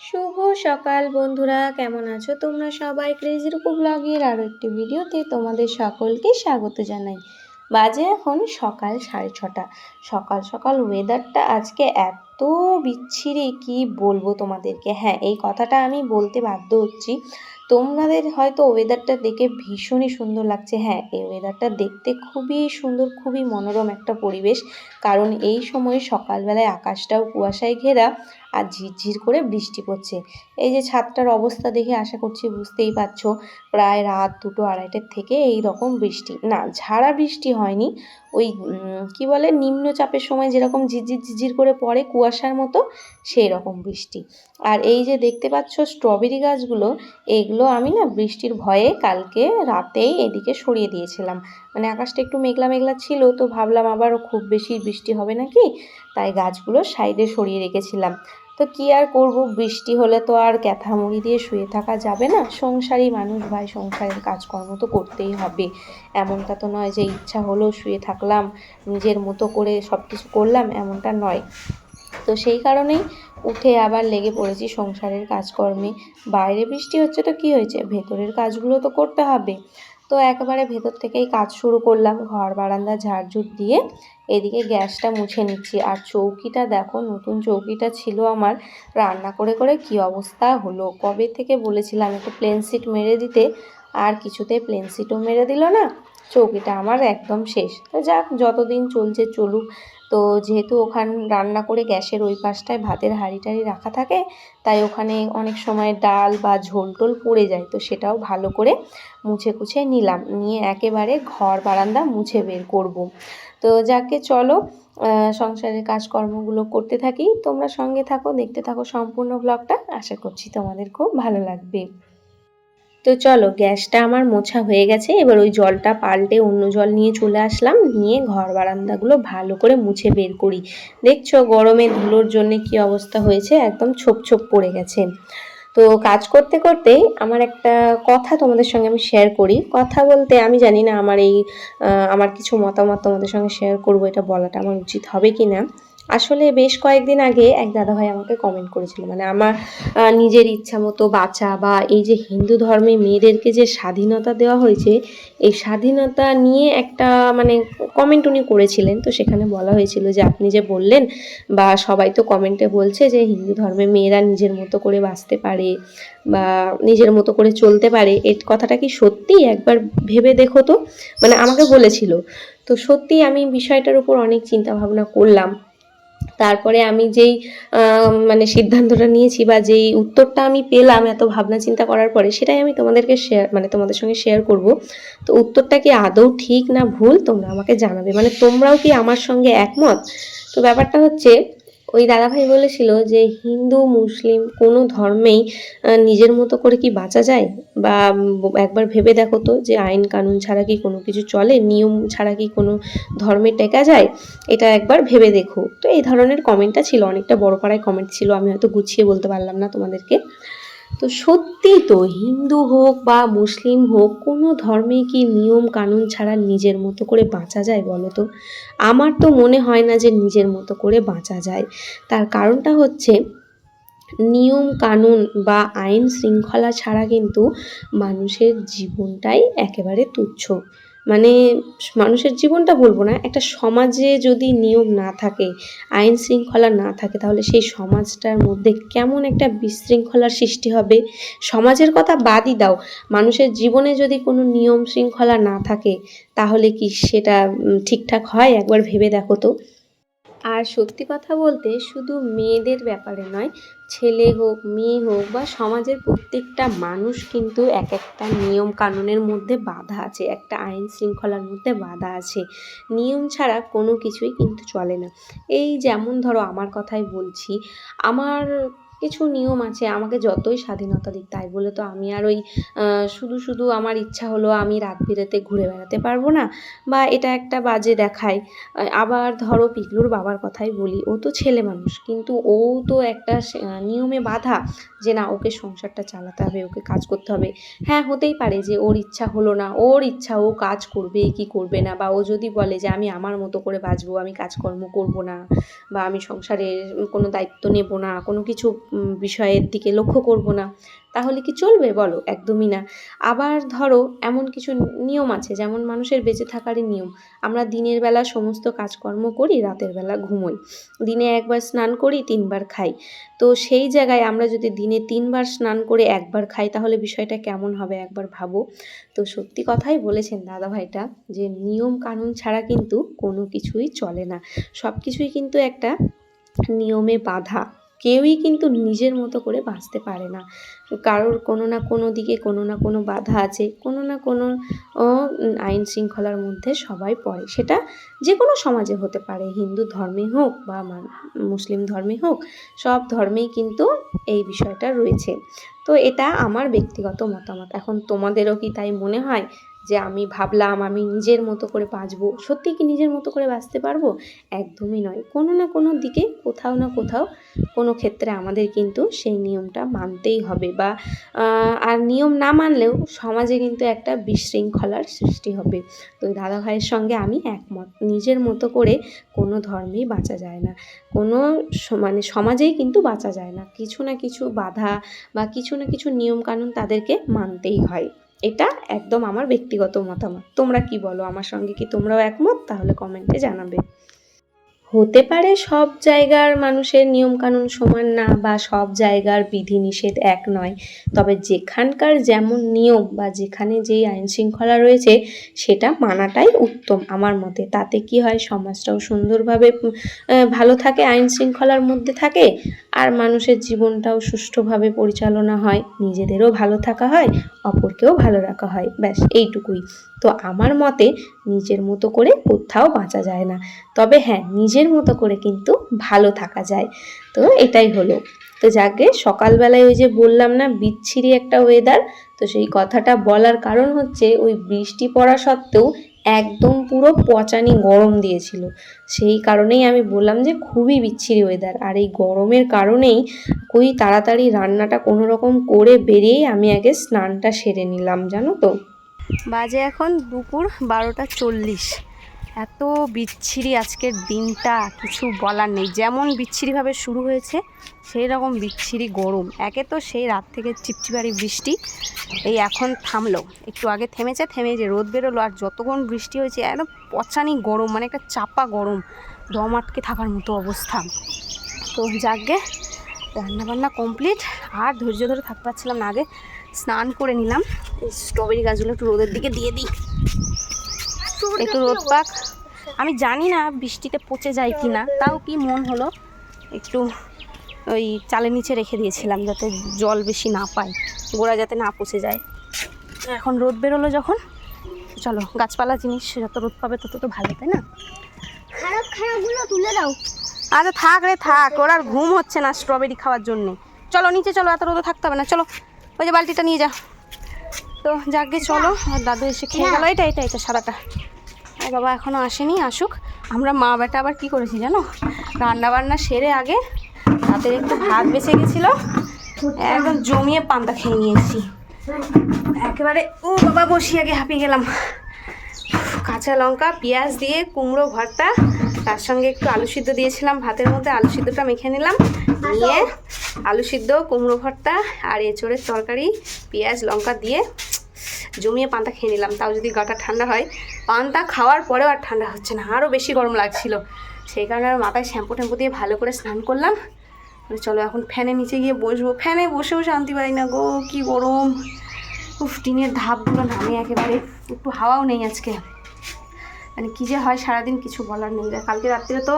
শুভ সকাল বন্ধুরা, কেমন আছো তোমরা সবাই? ক্রেজি রূপো ব্লগের আরও একটি ভিডিওতে তোমাদের সকলকে স্বাগত জানাই। বাজে এখন সকাল সাড়ে ছটা। সকাল সকাল ওয়েদারটা আজকে এত বিচ্ছিরি, কি বলব তোমাদেরকে? হ্যাঁ এই কথাটা আমি বলতে বাধ্য হচ্ছি। তোমাদের হয়তো ওয়েদারটা দেখে ভীষণই সুন্দর লাগছে। হ্যাঁ এই ওয়েদারটা দেখতে খুবই সুন্দর, খুবই মনোরম একটা পরিবেশ। কারণ এই সময় সকালবেলায় আকাশটাও কুয়াশায় ঘেরা আর ঝিরঝির করে বৃষ্টি পড়ছে। এই যে ছাদটার অবস্থা দেখে আশা করছি বুঝতেই পারছ, প্রায় রাত দুটো আড়াইটার থেকে এই রকম বৃষ্টি। না, ঝাড়া বৃষ্টি হয়নি, ওই কি বলে, নিম্নচাপের সময় যেরকম ঝিরঝির ঝিরঝির করে পড়ে কুয়াশার মতো, সেই রকম বৃষ্টি। আর এই যে দেখতে পাচ্ছ স্ট্রবেরি গাছগুলো এইগুলো আমি না বৃষ্টির ভয়ে কালকে রাতেই এদিকে সরিয়ে দিয়েছিলাম। মানে আকাশটা একটু মেঘলা মেঘলা ছিল, তো ভাবলাম আবার খুব বেশি বৃষ্টি হবে নাকি? তাই গাছগুলো সাইডে সরিয়ে রেখেছিলাম। তো কি আর করব? বৃষ্টি হলে তো আর ক্যাথা মুড়ি দিয়ে শুয়ে থাকা যাবে না। সংসারী মানুষ ভাই, সংসারের কাজকর্ম তো করতেই হবে। এমনটা তো নয় যে ইচ্ছা হলো শুয়ে থাকলাম, নিজের মতো করে সব কিছু করলাম, এমনটা নয়। তো সেই কারণেই উঠে আবার লেগে পড়েছি সংসারের কাজকর্মে। বাইরে বৃষ্টি হচ্ছে তো কি হয়েছে? ভেতরের কাজগুলো তো করতে হবে। তো একেবারে ভেতর থেকেই কাজ শুরু করলাম। ঘর বারান্দা ঝাড়ঝুট দিয়ে এদিকে গ্যাসটা মুছে নিচ্ছি। আর চৌকিটা দেখো, নতুন চৌকিটা ছিল আমার। রান্না করে করে কি অবস্থা হলো? কবে থেকে বলেছিলাম একটু প্লেন সিট মেরে দিতে? আর কিছুতে প্লেন সিটও মেরে দিল না? চৌকিটা আমার একদম শেষ। তো যাক, যতদিন চলছে চলুক। তো যেহেতু ওখান রান্না করে গ্যাসের ওই পাশটায় ভাতের হাঁড়ি টাড়ি রাখা থাকে, তাই ওখানে অনেক সময় ডাল বা ঝোল টোল পড়ে যায়, তো সেটাও ভালো করে মুছে কুছে নিলাম। নিয়ে একেবারে ঘর বারান্দা মুছে বের করব। তো যাকে চলো সংসারের কাজকর্মগুলো করতে থাকি, তোমরা সঙ্গে থাকো, দেখতে থাকো সম্পূর্ণ ব্লগটা আশা করছি তোমাদের খুব ভালো লাগবে। তো চলো, গ্যাসটা আমার মোছা হয়ে গেছে, এবার ওই জলটা পাল্টে অন্য জল নিয়ে চলে আসলাম, নিয়ে ঘর বারান্দাগুলো ভালো করে মুছে বের করি। দেখছ, গরমে ধুলোর জন্য কি অবস্থা হয়েছে, একদম ছোপ ছোপ পড়ে গেছে। তো কাজ করতে করতে আমার একটা কথা তোমাদের সঙ্গে আমি শেয়ার করি। কথা বলতে আমি জানি না আমার এই আমার কিছু মতামত তোমাদের সঙ্গে শেয়ার করব, এটা বলাটা আমার উচিত হবে কি না আসলে বেশ কয়েকদিন আগে এক দাদাভাই আমাকে কমেন্ট করেছিল মানে আমার নিজের ইচ্ছা মতো বাঁচা বা এই যে হিন্দু ধর্মে মেয়েদেরকে যে স্বাধীনতা দেওয়া হয়েছে, এই স্বাধীনতা নিয়ে একটা মানে কমেন্ট উনি করেছিলেন। তো সেখানে বলা হয়েছিল যে, আপনি যে বললেন বা সবাই তো কমেন্টে বলছে যে, হিন্দু ধর্মে মেয়েরা নিজের মতো করে বাঁচতে পারে বা নিজের মতো করে চলতে পারে, এর কথাটা কি সত্যি? একবার ভেবে দেখো তো। মানে আমাকে বলেছিল। তো সত্যি আমি বিষয়টার উপর অনেক চিন্তা ভাবনা করলাম। তারপরে আমি যেই মানে সিদ্ধান্তটা নিয়েছি বা যেই উত্তরটা আমি পেলাম এত ভাবনা চিন্তা করার পরে, সেটাই আমি তোমাদেরকে শেয়ার মানে তোমাদের সঙ্গে শেয়ার করব। তো উত্তরটা কি আদৌ ঠিক না ভুল তোমরা আমাকে জানাবে। মানে তোমরাও কি আমার সঙ্গে একমত? তো ব্যাপারটা হচ্ছে ওই দাদাভাই বলেছিল যে হিন্দু, মুসলিম কোনো ধর্মেই নিজের মতো করে কি বাঁচা যায়? বা একবার ভেবে দেখো তো যে আইন কানুন ছাড়া কি কোনো কিছু চলে? নিয়ম ছাড়া কি কোনো ধর্মে টেকা যায়? এটা একবার ভেবে দেখো। তো এই ধরনের কমেন্টটা ছিল। অনেকটা বড় পাড়ায় কমেন্ট ছিল। আমি হয়তো গুছিয়ে বলতে পারলাম না তোমাদেরকে। তো সত্যি তো, হিন্দু হোক বা মুসলিম হোক, কোনো ধর্মে কি নিয়ম কানুন ছাড়া নিজের মতো করে বাঁচা যায় বলো তো? আমার তো মনে হয় না যে নিজের মতো করে বাঁচা যায়। তার কারণটা হচ্ছে, নিয়ম কানুন বা আইন শৃঙ্খলা ছাড়া কিন্তু মানুষের জীবনটাই একেবারে তুচ্ছ। মানে মানুষের জীবনটা বলব না, একটা সমাজে যদি নিয়ম না থাকে, আইন শৃঙ্খলা না থাকে, তাহলে সেই সমাজটার মধ্যে কেমন একটা বিশৃঙ্খলার সৃষ্টি হবে? সমাজের কথা বাদই দাও। মানুষের জীবনে যদি কোনো নিয়ম শৃঙ্খলা না থাকে, তাহলে কি সেটা ঠিকঠাক হয়? একবার ভেবে দেখো তো। আর সত্যি কথা বলতে শুধু মেয়েদের ব্যাপারে নয় ছেলে হোক, মেয়ে হোক বা সমাজের প্রত্যেকটা মানুষ কিন্তু এক একটা নিয়ম কানুনের মধ্যে বাধা আছে, একটা আইন শৃঙ্খলার মধ্যে বাধা আছে। নিয়ম ছাড়া কোনো কিছুই কিন্তু চলে না। এই যেমন ধরো আমার কথাই বলছি, আমার কিছু নিয়ম আছে, আমাকে যতই স্বাধীনতা দিক, তাই বলে তো আমি আর ওই শুধু শুধু আমার ইচ্ছা হলো আমি রাত বিরেতে ঘুরে বেড়াতে পারব না, বা এটা একটা বাজে দেখায়। আবার ধরো পিকলুর বাবার কথাই বলি, ও তো ছেলে মানুষ, কিন্তু ও তো একটা নিয়মে বাধা যে না, ওকে সংসারটা চালাতে হবে, ওকে কাজ করতে হবে। হ্যাঁ হতেই পারে যে ওর ইচ্ছা হলো না, ওর ইচ্ছা, ও কাজ করবে, কি করবে না, বা ও যদি বলে যে আমি আমার মতো করে বাঁচবো, আমি কাজকর্ম করব না, বা আমি সংসারের কোনো দায়িত্ব নেব না, কোনো কিছু বিষয়ের দিকে লক্ষ্য করব না তাহলে কি চলবে বলো? একদমই না। আবার ধরো এমন কিছু নিয়ম আছে, যেমন মানুষের বেঁচে থাকারই নিয়ম। আমরা দিনের বেলা সমস্ত কাজকর্ম করি, রাতের বেলা ঘুমোই। দিনে একবার স্নান করি, তিনবার খাই। তো সেই জায়গায় আমরা যদি দিনে তিনবার স্নান করে একবার খাই, তাহলে বিষয়টা কেমন হবে একবার ভাবো। তো সত্যি কথাই বলেছেন দাদা ভাইটা যে নিয়ম কানুন ছাড়া কিন্তু কোনো কিছুই চলে না। সব কিছুই কিন্তু একটা নিয়মে বাঁধা। কেউই কিন্তু নিজের মতো করে বাঁচতে পারে না। কারোর কোনো না কোনো দিকে কোনো না কোনো বাধা আছে, কোনো না কোনো আইন শৃঙ্খলার মধ্যে সবাই পড়ে। সেটা যে কোনো সমাজে হতে পারে, হিন্দু ধর্মে হোক বা মুসলিম ধর্মে হোক, সব ধর্মেই কিন্তু এই বিষয়টা রয়েছে। তো এটা আমার ব্যক্তিগত মতামত। এখন তোমাদেরও কি তাই মনে হয়? যে আমি ভাবলাম আমি নিজের মতো করে বাঁচবো। সত্যি কি নিজের মতো করে বাঁচতে পারব? একদমই নয়। কোনো না কোনো দিকে, কোথাও না কোথাও কোনো ক্ষেত্রে আমাদের কিন্তু সেই নিয়মটা মানতেই হবে বা আর নিয়ম না মানলেও সমাজে কিন্তু একটা বিশৃঙ্খলার সৃষ্টি হবে। তো দাদা ভাইয়ের সঙ্গে আমি একমত। নিজের মতো করে কোনো ধর্মেই বাঁচা যায় না। কোনো মানে সমাজেই কিন্তু বাঁচা যায় না। কিছু না কিছু বাধা বা কিছু না কিছু নিয়মকানুন তাদেরকে মানতেই হয়। এটা একদম আমার ব্যক্তিগত মতামত। তোমরা কি বলো? আমার সঙ্গে কি তোমরাও একমত? তাহলে কমেন্টে জানাবে। হতে পারে সব জায়গার মানুষের নিয়মকানুন সমান না বা সব জায়গার বিধিনিষেধ এক নয়। তবে যেখানকার যেমন নিয়ম বা যেখানে যেই আইন শৃঙ্খলা রয়েছে, সেটা মানাটাই উত্তম আমার মতে। তাতে কি হয়? সমাজটাও সুন্দরভাবে ভালো থাকে আইন শৃঙ্খলার মধ্যে থাকে। আর মানুষের জীবনটাও সুষ্ঠুভাবে পরিচালনা হয়, নিজেদেরও ভালো থাকা হয়, অপরকেও ভালো রাখা হয়, ব্যাস এইটুকুই। তো আমার মতে নিজের মতো করে কোথাও বাঁচা যায় না। তবে হ্যাঁ নিজের মতো করে কিন্তু ভালো থাকা যায়। তো এটাই হলো। তো যাকে সকালবেলায় ওই যে বললাম না, বিচ্ছিরি একটা ওয়েদার তো সেই কথাটা বলার কারণ হচ্ছে ওই বৃষ্টি পড়া সত্ত্বেও একদম পুরো পচানি গরম দিয়েছিল। সেই কারণেই আমি বললাম যে, খুবই বিচ্ছিরি ওয়েদার আর এই গরমের কারণেই খুবই তাড়াতাড়ি রান্নাটা কোনো রকম করে বেরিয়েই আমি আগে স্নানটা সেরে নিলাম, জানো তো? বাজে এখন দুপুর বারোটা চল্লিশ। এত বিচ্ছিরি আজকের দিনটা, কিছু বলার নেই। যেমন বিচ্ছিরিভাবে শুরু হয়েছে সেই রকম বিচ্ছিরি গরম। একে তো সেই রাত থেকে চিপচিপারি বৃষ্টি, এই এখন থামলো। একটু আগে থেমেছে থেমে যে রোদ বেরোলো, আর যতক্ষণ বৃষ্টি হয়েছে, একদম পচানি গরম মানে একটা চাপা গরম, দম আটকে থাকার মতো অবস্থা। তো যাকগে, রান্নাবান্না কমপ্লিট, আর ধৈর্য ধরে থাকতে পারছিলাম না আগে, স্নান করে নিলাম। স্ট্রবেরি গাছগুলো একটু রোদের দিকে দিয়ে দিই। একটু রোদ পাক। আমি জানি না বৃষ্টিতে পচে যায় কি না তাও কি মন হলো? একটু ওই চালের নিচে রেখে দিয়েছিলাম যাতে জল বেশি না পায় গোড়া যাতে না পচে যায়। এখন রোদ বেরোলো যখন চলো গাছপালা জিনিস যত রোদ পাবে তত তো ভালো তাই না? খারাপ খারাপগুলো তুলে দাও। আচ্ছা থাক রে থাক ওর আর ঘুম হচ্ছে না স্ট্রবেরি খাওয়ার জন্যে। চলো নিচে চলো এত রোদে থাকতে হবে না চলো। ওই যে বালতিটা নিয়ে যা তো যাকে চলো আর দাদু এসে খেয়ে গেলো। এটা এটা এটা সাদাটা। আর বাবা এখনও আসেনি, আসুক। আমরা মা বেটা আবার কি করেছি জানো? রান্না বান্না সেরে আগে রাতের একটু ভাত বেঁচে গেছিল, একদম জমিয়ে পান্তা খেয়ে নিয়েছি। একেবারে, ও বাবা বসি আগে হাঁপিয়ে গেলাম। কাঁচা লঙ্কা, পেঁয়াজ দিয়ে কুমড়ো ভর্তা, তার সঙ্গে একটু আলু সিদ্ধ দিয়েছিলাম, ভাতের মধ্যে আলু সিদ্ধটা মেখে নিলাম, নিয়ে আলু সিদ্ধ, কুমড়ো ভর্তা আর এঁচড়ের তরকারি, পেঁয়াজ, লঙ্কা দিয়ে জমিয়ে পান্তা খেয়ে নিলাম। তাও যদি গাটা ঠান্ডা হয়, পান্তা খাওয়ার পরেও আর ঠান্ডা হচ্ছে না, আরও বেশি গরম লাগছিল। সেই কারণে আর মাথায় শ্যাম্পু ট্যাম্পু দিয়ে ভালো করে স্নান করলাম। চলো এখন ফ্যানের নিচে গিয়ে বসবো। ফ্যানে বসেও শান্তি পাই না গো, কি গরম। উফ, টিনের ধাপগুলো নামে একেবারে। একটু হাওয়াও নেই আজকে। মানে কী যে হয়, সারাদিন কিছু বলার নেই। কালকে রাত্রে তো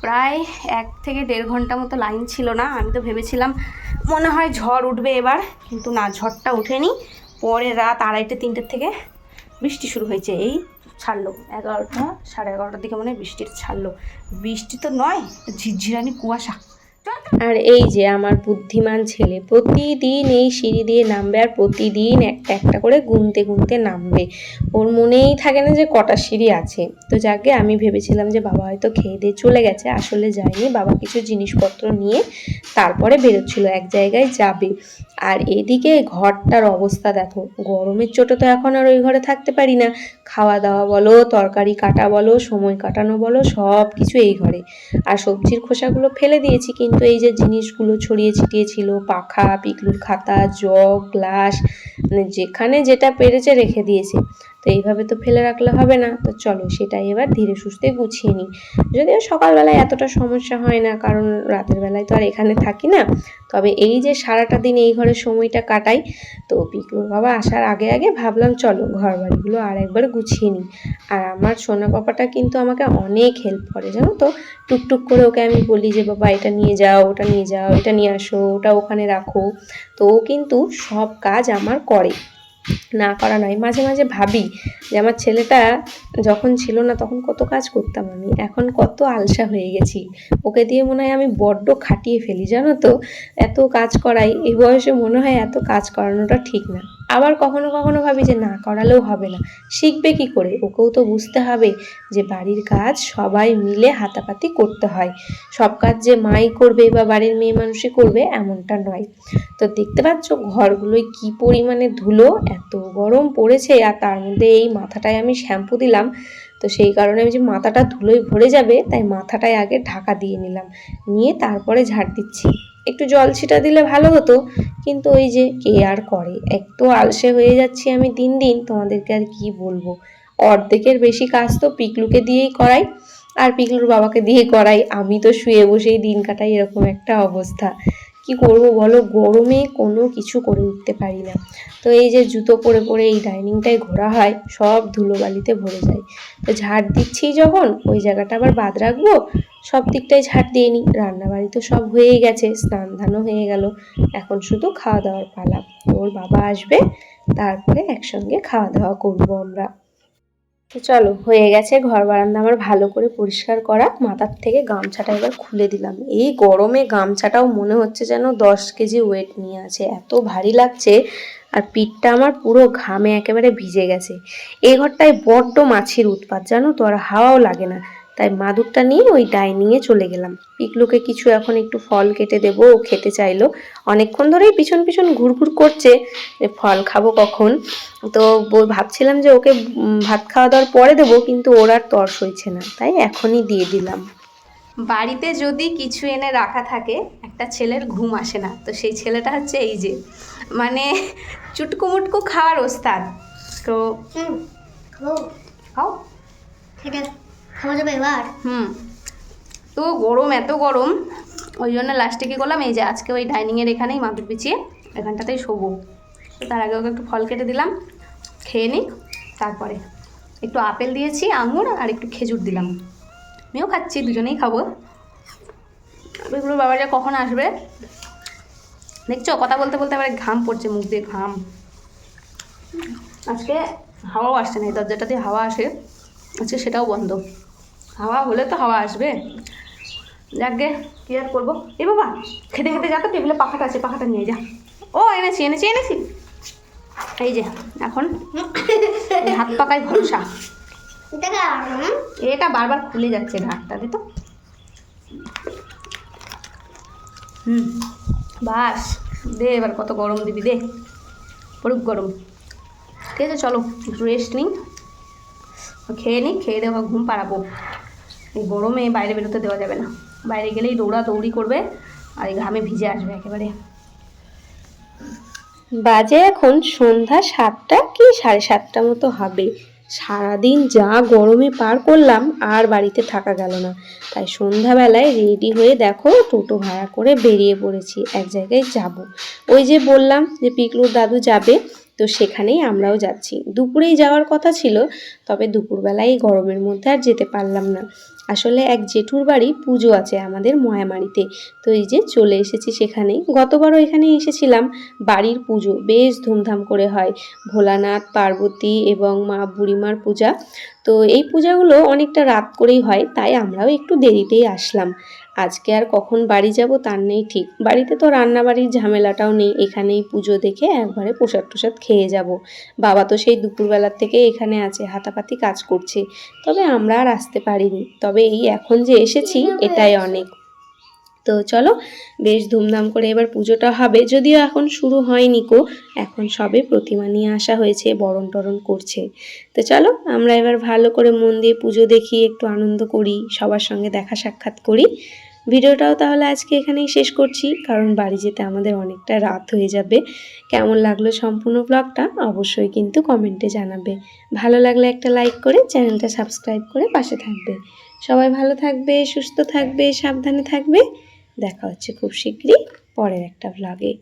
প্রায় এক থেকে দেড় ঘণ্টা মতো লাইন ছিল না। আমি তো ভেবেছিলাম মনে হয় ঝড় উঠবে এবার, কিন্তু না, ঝড়টা ওঠেনি। পরে রাত আড়াইটে, তিনটের থেকে বৃষ্টি শুরু হয়েছে। এই ছাড়লো এগারোটা, সাড়ে এগারোটার দিকে মনে হয় ছাড়লো। বৃষ্টি তো নয়, ঝিরঝিরানি কুয়াশা। আর এই যে আমার বুদ্ধিমান ছেলে, প্রতিদিন এই সিঁড়ি দিয়ে নামবে আর প্রতিদিন একটা একটা করে গুনতে গুনতে নামবে। ওর মনেই থাকে না যে কটা সিঁড়ি আছে। তো যাকে আমি ভেবেছিলাম যে বাবা হয়তো খেয়ে দিয়ে চলে গেছে, আসলে যায়নি। বাবা কিছু জিনিসপত্র নিয়ে তারপরে বেরোচ্ছিল, এক জায়গায় যাবে। আর এদিকে ঘরটার অবস্থা দেখো, গরমের চোটে তো এখন আর ওই ঘরে থাকতে পারি না। খাওয়া দাওয়া বলো, তরকারি কাটা বলো, সময় কাটানো বলো সব কিছু এই ঘরে। আর সবজির খোসাগুলো ফেলে দিয়েছি, কিন্তু কিন্তু এই যে জিনিসগুলো ছড়িয়ে ছিটিয়ে ছিল, পাখা পিকলুর খাতা, জগ, গ্লাস মানে যেখানে যেটা পেরেছে রেখে দিয়েছে। তো এইভাবে তো ফেলে রাখলে হবে না। তো চলো সেটাই এবার ধীরে সুস্থে গুছিয়ে নিই। যদিও সকালবেলায় এতটা সমস্যা হয় না, কারণ রাতের বেলায় তো আর এখানে থাকি না। তবে এই যে সারাটা দিন এই ঘরে সময়টা কাটাই, তো পিকলুর বাবা আসার আগে আগে ভাবলাম চলো ঘর বাড়িগুলো আর একবার গুছিয়ে নিই। আর আমার সোনা পাপাটা কিন্তু আমাকে অনেক হেল্প করে, জানো তো? টুকটুক করে ওকে আমি বলি যে, বাবা, এটা নিয়ে যাও, ওটা নিয়ে যাও, এটা নিয়ে আসো, ওটা ওখানে রাখো। তো ও কিন্তু সব কাজ আমার করে। না করা নয়। মাঝে মাঝে ভাবি যে আমার ছেলেটা যখন ছিল না তখন কত কাজ করতাম আমি। এখন কত আলসা হয়ে গেছি। ওকে দিয়ে মনে হয় আমি বড্ড খাটিয়ে ফেলি। জানো তো? এত কাজ করাই, এই বয়সে মনে হয় এত কাজ করানোটা ঠিক না। আবার কখনো কখনো ভাবি যে না, করালেও হবে না। শিখবে কি করে? ওকেও তো বুঝতে হবে যে বাড়ির কাজ সবাই মিলে হাতাপাতি করতে হয়। সব কাজ যে মাই করবে বা বাড়ির মেয়ে মানুষই করবে এমনটা নয়। তো দেখতে পাচ্ছ ঘরগুলোয় কি পরিমাণে ধুলো, এত গরম পড়েছে আর তার মধ্যে এই মাথাটায় আমি শ্যাম্পু দিলাম। তো সেই কারণে আমি যে মাথাটা ধুলোয় ভরে যাবে, তাই মাথাটায় আগে ঢাকা দিয়ে নিলাম। নিয়ে তারপরে ঝাড় দিচ্ছি। একটু জল ছিটা দিলে ভালো হতো। কিন্তু ওই যে কে আর করে? এক তো আলসে হয়ে যাচ্ছি আমি দিন দিন, তোমাদেরকে আর কি বলব? অর্ধেকের বেশি কাজ তো পিকলুকে দিয়েই করাই, আর পিকলুর বাবাকে দিয়ে করাই। আমি তো শুয়ে বসেই দিন কাটাই, এরকম একটা অবস্থা। কি করব বলো? গরমে কোনো কিছু করে উঠতে পারি না। তো এই যে জুতো পরে পরে এই ডাইনিংটায় ঘোরা হয়, সব ধুলোবালিতে ভরে যায়। তো ঝাড় দিচ্ছি যখন, ওই জায়গাটা আবার বাদ রাখব, সব দিকটাই ঝাড় দিয়ে নিই। রান্নাবাড়ি তো সব হয়েই গেছে, স্নান ধানও হয়ে গেল। এখন শুধু খাওয়া দাওয়ার পালা। ওর বাবা আসবে, তারপরে একসঙ্গে খাওয়া দাওয়া করব আমরা। তো চলো, হয়ে গেছে ঘর বারান্দা আমার ভালো করে পরিষ্কার করা। মাথার থেকে গামছাটা এবার খুলে দিলাম। এই গরমে গামছাটাও মনে হচ্ছে যেন দশ কেজি ওয়েট নিয়ে আছে। এত ভারী লাগছে আর পিঠটা আমার পুরো ঘামে একেবারে ভিজে গেছে। এই ঘরটায় বড্ড মাছির উৎপাত, জানো তো? আর হাওয়াও লাগে না। তাই মাদুরটা নিয়ে ওই ডাইনিংয়ে চলে গেলাম। পিকলুকে কিছু এখন একটু ফল কেটে দেবো ও খেতে চাইলো। অনেকক্ষণ ধরেই পিছন পিছন ঘুরঘুর করছে যে ফল খাব কখন। তো ভাবছিলাম যে ওকে ভাত খাওয়া দাওয়ার পরে দেবো কিন্তু ওর আর তর সইছে না। তাই এখনই দিয়ে দিলাম। বাড়িতে যদি কিছু এনে রাখা থাকে একটা ছেলের ঘুম আসে না। তো সেই ছেলেটা হচ্ছে এই যে মানে চুটকু মুটকু খাওয়ার ওস্তাদ। তো খাও। সেটা খাওয়া যাবে এবার? হুম। তো গরম, এত গরম, ওই জন্য লাস্টে কী করলাম? এই যে আজকে ওই ডাইনিংয়ের এখানেই মাদুর বিছিয়ে এখানটাতেই শোবো। তো তার আগে ওকে একটু ফল কেটে দিলাম, খেয়ে নিক, তারপরে একটু আপেল দিয়েছি, আঙুর আর একটু খেজুর দিলাম। আমিও খাচ্ছি, দুজনেই খাব। এগুলো বাবা যে কখন আসবে? দেখছ, কথা বলতে বলতে আবার ঘাম পড়ছে, মুখ দিয়ে ঘাম। আজকে হাওয়াও আসছে না, এই দরজাটা দিয়ে হাওয়া আসে, আজকে সেটাও বন্ধ। হাওয়া হলে তো হাওয়া আসবে। যাকগে কি আর করব? এ বাবা খেতে খেতে যা তো টেবিলে পাখাটা আছে পাখাটা নিয়ে যা। ও এনেছি এনেছি এনেছি। এই যে এখন হাত পাকায় ভরসা। এটা বারবার খুলে যাচ্ছে দে তো? হুম বাস। দে এবার কত গরম দিবি দে। পড়ুক গরম। ঠিক আছে চলো একটু রেস্ট নিই। খেয়ে নিই খেয়ে দেওয়া ঘুম পাড়াবো। গরমে বাইরে বেরোতে দেওয়া যাবে না। বাইরে গেলেই দৌড়া দৌড়ি করবে, আর এই ঘামে ভিজে আসবে একেবারে। বাজে এখন সন্ধ্যা সাতটা কি সাড়ে সাতটা মতো হবে। সারাদিন যা গরমে পার করলাম, আর বাড়িতে থাকা গেল না। তাই সন্ধ্যাবেলায় রেডি হয়ে দেখো টোটো ভাড়া করে বেরিয়ে পড়েছি, এক জায়গায় যাব। ওই যে বললাম যে পিকলুর দাদু যাবে, তো সেখানেই আমরাও যাচ্ছি। দুপুরেই যাওয়ার কথা ছিল, তবে দুপুরবেলায় গরমের মধ্যে আর যেতে পারলাম না। আসলে এক জেঠুর বাড়ি পুজো আছে আমাদের ময়ামারিতে। তো এই যে চলে এসেছি সেখানেই। গতবারও এখানে এসেছিলাম, বাড়ির পুজো। বেশ ধুমধাম করে হয়। ভোলানাথ, পার্বতী এবং মা বুড়িমার পূজা। তো এই পূজাগুলো অনেকটা রাত করেই হয়, তাই আমরাও একটু দেরিতেই আসলাম। আজকে আর কখন বাড়ি যাব তার নেই ঠিক। বাড়িতে তো রান্নাবাড়ির ঝামেলাটাও নেই, এখানেই পুজো দেখে একবারে প্রসাদ টসাদ খেয়ে যাব। বাবা তো সেই দুপুরবেলার থেকে এখানে আছে, হাতাপাতি কাজ করছে। তবে আমরা আর আসতে পারিনি। তবে এই এখন যে এসেছি, এটাই অনেক। তো চলো, বেশ ধুমধাম করে এবার পুজোটা হবে। যদিও এখন শুরু হয়নি কো, এখন সবে প্রতিমা নিয়ে আসা হয়েছে, বরণ টরণ করছে। তো চলো, আমরা এবার ভালো করে মন দিয়ে পুজো দেখি, একটু আনন্দ করি, সবার সঙ্গে দেখা সাক্ষাৎ করি। ভিডিওটাও তাহলে আজকে এখানেই শেষ করছি, কারণ বাড়ি যেতে আমাদের অনেকটা রাত হয়ে যাবে। কেমন লাগল সম্পূর্ণ ব্লগটা, অবশ্যই কিন্তু কমেন্টে জানাবে। ভালো লাগলে একটা লাইক করে, চ্যানেলটা সাবস্ক্রাইব করে পাশে থাকবে। সবাই ভালো থাকবে, সুস্থ থাকবে, সাবধানে থাকবে। দেখা হচ্ছে খুব শীঘ্রই পরের একটা ভ্লগে